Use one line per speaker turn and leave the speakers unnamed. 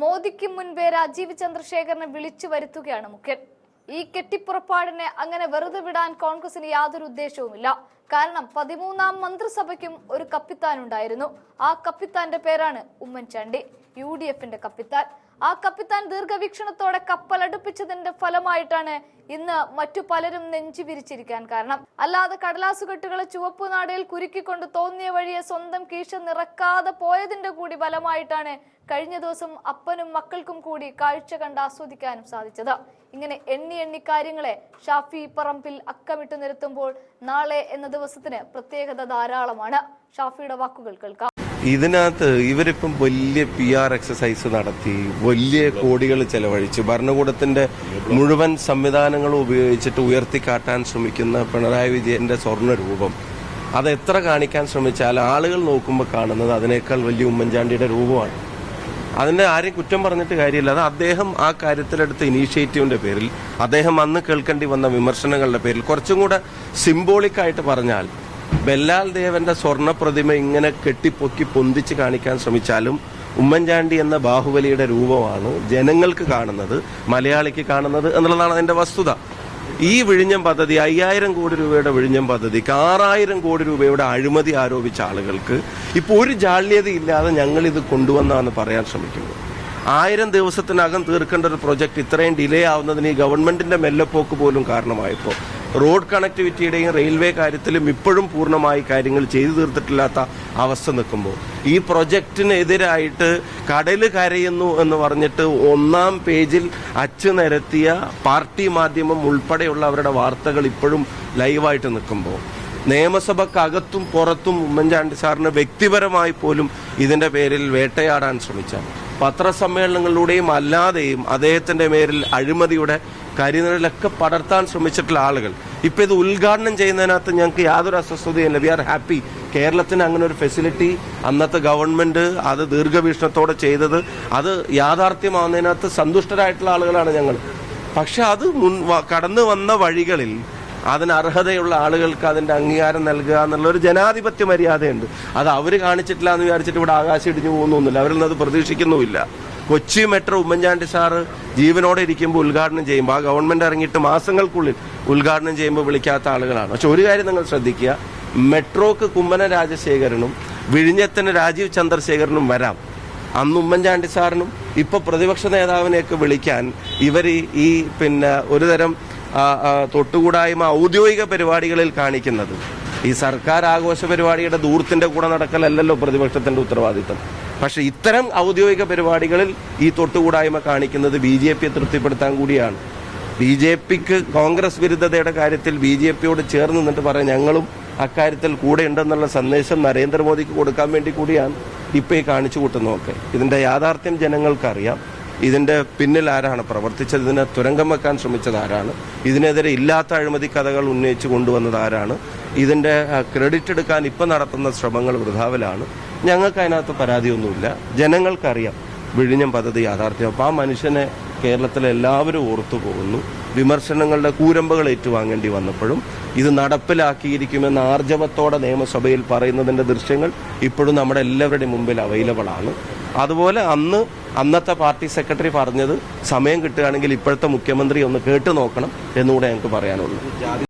മോദിക്ക് മുൻപേ രാജീവ് ചന്ദ്രശേഖരനെ വിളിച്ചു വരുത്തുകയാണ് മുഖ്യൻ. ഈ കെട്ടിപ്പുറപ്പാടിനെ അങ്ങനെ വെറുതെ വിടാൻ കോൺഗ്രസിന് യാതൊരു ഉദ്ദേശവുമില്ല. കാരണം പതിമൂന്നാം മന്ത്രിസഭയ്ക്കും ഒരു കപ്പിത്താൻ ഉണ്ടായിരുന്നു. ആ കപ്പിത്താന്റെ പേരാണ് ഉമ്മൻചാണ്ടി. യു ഡി എഫിന്റെ കപ്പിത്താൻ. ആ കപ്പിത്താൻ ദീർഘവീക്ഷണത്തോടെ കപ്പലടുപ്പിച്ചതിന്റെ ഫലമായിട്ടാണ് ഇന്ന് മറ്റു പലരും നെഞ്ചു വിരിച്ചിരിക്കാൻ കാരണം. അല്ലാതെ കടലാസുകെട്ടുകളെ ചുവപ്പ് നാടയിൽ കുരുക്കിക്കൊണ്ട് തോന്നിയ വഴിയെ സ്വന്തം കീശ നിറക്കാതെ പോയതിന്റെ കൂടി ഫലമായിട്ടാണ് കഴിഞ്ഞ ദിവസം അപ്പനും മക്കൾക്കും കൂടി കാഴ്ച കണ്ട് ആസ്വദിക്കാനും സാധിച്ചത്. ഇങ്ങനെ എണ്ണി എണ്ണി കാര്യങ്ങളെ ഷാഫി പറമ്പിൽ അക്കമിട്ട് നിരത്തുമ്പോൾ നാളെ എന്ന ദിവസത്തിന് പ്രത്യേകത ധാരാളമാണ്. ഷാഫിയുടെ വാക്കുകൾ കേൾക്കാം.
ഇതിനകത്ത് ഇവരിപ്പം വലിയ പി ആർ എക്സസൈസ് നടത്തി വലിയ കോടികൾ ചെലവഴിച്ച്. ഭരണകൂടത്തിന്റെ മുഴുവൻ സംവിധാനങ്ങളും ഉപയോഗിച്ചിട്ട് ഉയർത്തിക്കാട്ടാൻ ശ്രമിക്കുന്ന പിണറായി വിജയന്റെ സ്വർണ രൂപം. അത് എത്ര കാണിക്കാൻ ശ്രമിച്ചാൽ ആളുകൾ നോക്കുമ്പോൾ കാണുന്നത് അതിനേക്കാൾ വലിയ ഉമ്മൻചാണ്ടിയുടെ രൂപമാണ്. അതിന്റെ ആരെയും കുറ്റം പറഞ്ഞിട്ട് കാര്യമില്ല. അത് അദ്ദേഹം ആ കാര്യത്തിലെടുത്ത ഇനീഷ്യേറ്റീവിന്റെ പേരിൽ അദ്ദേഹം അന്ന് കേൾക്കേണ്ടി വന്ന വിമർശനങ്ങളുടെ പേരിൽ കുറച്ചും കൂടെ സിംബോളിക്കായിട്ട് പറഞ്ഞാൽ ബെല്ലാൽ ദേവന്റെ സ്വർണ പ്രതിമ ഇങ്ങനെ കെട്ടിപ്പൊക്കി പൊന്തിച്ച് കാണിക്കാൻ ശ്രമിച്ചാലും ഉമ്മൻചാണ്ടി എന്ന ബാഹുബലിയുടെ രൂപമാണ് ജനങ്ങൾക്ക് കാണുന്നത് മലയാളിക്ക് കാണുന്നത് എന്നുള്ളതാണ് അതിന്റെ വസ്തുത. ഈ വിഴിഞ്ഞം പദ്ധതി അയ്യായിരം കോടി രൂപയുടെ വിഴിഞ്ഞം പദ്ധതിക്ക് ആറായിരം കോടി രൂപയുടെ അഴിമതി ആരോപിച്ച ആളുകൾക്ക് ഇപ്പൊ ഒരു ജാള്യതയില്ലാതെ ഞങ്ങൾ ഇത് കൊണ്ടുവന്നാന്ന് പറയാൻ ശ്രമിക്കുന്നു. ആയിരം ദിവസത്തിനകം തീർക്കേണ്ട ഒരു പ്രൊജക്ട് ഇത്രയും ഡിലേ ആവുന്നതിന് ഈ ഗവൺമെന്റിന്റെ മെല്ലപ്പോക്ക് പോലും കാരണമായപ്പോൾ റോഡ് കണക്ടിവിറ്റിയുടെയും റെയിൽവേ കാര്യത്തിലും ഇപ്പോഴും പൂർണമായി കാര്യങ്ങൾ ചെയ്തു തീർത്തിട്ടില്ലാത്ത അവസ്ഥ നിൽക്കുമ്പോൾ ഈ പ്രൊജക്ടിനെതിരായിട്ട് കടൽ കരയുന്നു എന്ന് പറഞ്ഞിട്ട് ഒന്നാം പേജിൽ അച്ചു നിരത്തിയ പാർട്ടി മാധ്യമം ഉൾപ്പെടെയുള്ള അവരുടെ വാർത്തകൾ ഇപ്പോഴും ലൈവായിട്ട് നിൽക്കുമ്പോൾ നിയമസഭക്കകത്തും പുറത്തും ഉമ്മൻചാണ്ടി സാറിന് വ്യക്തിപരമായി പോലും ഇതിന്റെ പേരിൽ വേട്ടയാടാൻ ശ്രമിച്ച പത്രസമ്മേളനങ്ങളിലൂടെയും അല്ലാതെയും അദ്ദേഹത്തിന്റെ പേരിൽ അഴിമതിയുടെ കരിനിഴലൊക്കെ പടർത്താൻ ശ്രമിച്ചിട്ടുള്ള ആളുകൾ. ഇപ്പൊ ഇത് ഉദ്ഘാടനം ചെയ്യുന്നതിനകത്ത് ഞങ്ങൾക്ക് യാതൊരു അസ്വസ്ഥതയില്ല വി ആർ ഹാപ്പി കേരളത്തിന് അങ്ങനെ ഒരു ഫെസിലിറ്റി അന്നത്തെ ഗവൺമെന്റ് അത് ദീർഘവീക്ഷണത്തോടെ ചെയ്തത്. അത് യാഥാർത്ഥ്യമാവുന്നതിനകത്ത് സന്തുഷ്ടരായിട്ടുള്ള ആളുകളാണ് ഞങ്ങൾ. പക്ഷെ അത് മുൻ കടന്നു വന്ന വഴികളിൽ അതിന് അർഹതയുള്ള ആളുകൾക്ക് അതിന്റെ അംഗീകാരം നൽകുക എന്നുള്ള ഒരു ജനാധിപത്യ മര്യാദയുണ്ട്. അത് അവർ കാണിച്ചിട്ടില്ല എന്ന് വിചാരിച്ചിട്ട് ഇവിടെ ആകാശം ഇടിഞ്ഞു പോകുന്നൊന്നുമില്ല. അവരിൽ നിന്ന് അത് പ്രതീക്ഷിക്കുന്നുമില്ല. കൊച്ചി മെട്രോ ഉമ്മൻചാണ്ടി സാറ് ജീവനോടെ ഇരിക്കുമ്പോൾ ഉദ്ഘാടനം ചെയ്യുമ്പോൾ ആ ഗവൺമെന്റ് ഇറങ്ങിയിട്ട് മാസങ്ങൾക്കുള്ളിൽ ഉദ്ഘാടനം ചെയ്യുമ്പോൾ വിളിക്കാത്ത ആളുകളാണ്. പക്ഷെ ഒരു കാര്യം നിങ്ങൾ ശ്രദ്ധിക്കുക. മെട്രോക്ക് കുമ്മന രാജശേഖരനും വിഴിഞ്ഞത്തിന് രാജീവ് ചന്ദ്രശേഖരനും വരാം. അന്ന് ഉമ്മൻചാണ്ടി സാറിനും ഇപ്പൊ പ്രതിപക്ഷ നേതാവിനെയൊക്കെ വിളിക്കാൻ ഇവർ ഈ പിന്നെ ഒരുതരം തൊട്ടുകൂടായ്മ ഔദ്യോഗിക പരിപാടികളിൽ കാണിക്കുന്നത്. ഈ സർക്കാർ ആഘോഷ പരിപാടിയുടെ ദൂരത്തിന്റെ കൂടെ നടക്കലല്ലല്ലോ പ്രതിപക്ഷത്തിന്റെ ഉത്തരവാദിത്തം. പക്ഷെ ഇത്തരം ഔദ്യോഗിക പരിപാടികളിൽ ഈ തൊട്ടുകൂടായ്മ കാണിക്കുന്നത് ബി ജെ പിയെ തൃപ്തിപ്പെടുത്താൻ കൂടിയാണ്. ബി ജെ പിക്ക് കോൺഗ്രസ് വിരുദ്ധതയുടെ കാര്യത്തിൽ ബി ജെ പിയോട് ചേർന്ന് നിന്നിട്ട് പറയാം ഞങ്ങളും അക്കാര്യത്തിൽ കൂടെ ഉണ്ടെന്നുള്ള സന്ദേശം നരേന്ദ്രമോദിക്ക് കൊടുക്കാൻ വേണ്ടി കൂടിയാണ്. ഇപ്പോൾ ഈ കാണിച്ചു കൂട്ടുന്നതൊക്കെ. ഇതിന്റെ യാഥാർത്ഥ്യം ജനങ്ങൾക്കറിയാം. ഇതിന്റെ പിന്നിൽ ആരാണ് പ്രവർത്തിച്ചത്? ഇതിനെ തുരങ്കം വെക്കാൻ ശ്രമിച്ചത് ആരാണ്? ഇതിനെതിരെ ഇല്ലാത്ത അഴിമതി കഥകൾ ഉന്നയിച്ച് കൊണ്ടുവന്നത് ആരാണ്? ഇതിന്റെ ആ, ക്രെഡിറ്റ് എടുക്കാൻ ഇപ്പം നടത്തുന്ന ശ്രമങ്ങൾ വൃഥാവിലാണ്. ഞങ്ങൾക്ക് അതിനകത്ത് പരാതിയൊന്നുമില്ല. ജനങ്ങൾക്കറിയാം വിഴിഞ്ഞം പദ്ധതി യാഥാർത്ഥ്യം. അപ്പോൾ ആ മനുഷ്യനെ കേരളത്തിലെ എല്ലാവരും ഓർത്തു പോകുന്നു വിമർശനങ്ങളുടെ കൂരമ്പകൾ ഏറ്റുവാങ്ങേണ്ടി വന്നപ്പോഴും ഇത് നടപ്പിലാക്കിയിരിക്കുമെന്ന് ആർജവത്തോടെ നിയമസഭയിൽ പറയുന്നതിന്റെ ദൃശ്യങ്ങൾ ഇപ്പോഴും നമ്മുടെ എല്ലാവരുടെയും മുമ്പിൽ അവൈലബിൾ ആണ്. അതുപോലെ അന്ന് അന്നത്തെ പാർട്ടി സെക്രട്ടറി പറഞ്ഞത് സമയം കിട്ടുകയാണെങ്കിൽ ഇപ്പോഴത്തെ മുഖ്യമന്ത്രി ഒന്ന് കേട്ടു നോക്കണം എന്നുകൂടെ ഞങ്ങൾക്ക് പറയാനുള്ളൂ.